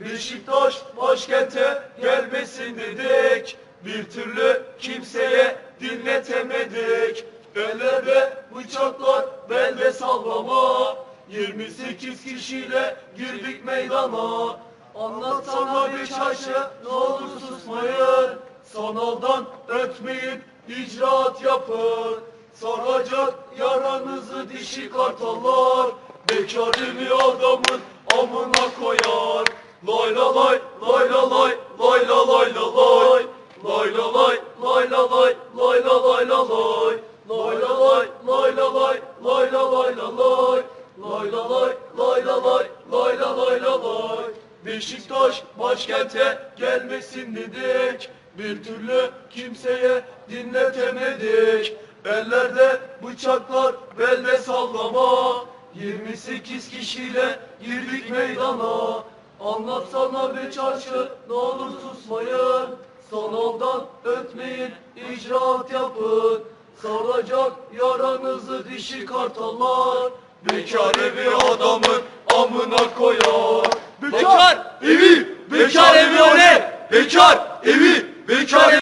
Beşiktaş başkente gelmesin dedik. Bir türlü kimseye dinletemedik. Ellerde bıçaklar, belde sallama. 28 kişiyle girdik meydana. Anlatsana bir çarşı, ne olur susmayın. Sanaldan ötmeyin, icraat yapın. Saracak yaranızı dişi kartallar. Bekar bir adamın amına koyar. Lay la lay, lay la lay, lay la lay la lay. Lay la lay, lay la lay, lay la lay la lay. Lay la lay, lay la lay, lay la lay la lay. Lay la lay, lay la lay, Beşiktaş başkente gelmesin dedik. Bir türlü kimseye dinletemedik. Ellerde bıçaklar, belde sallama. 28 kişiyle girdik meydana. Anlatsana be çarşı, ne olur susmayın. Sanaldan ötmeyin, icraat yapın. Saracak yaranızı dişi kartallar. Bekar evi adamın amına koyar. Bekar evi, bekar evi o ne? Bekar evi, bekar evi.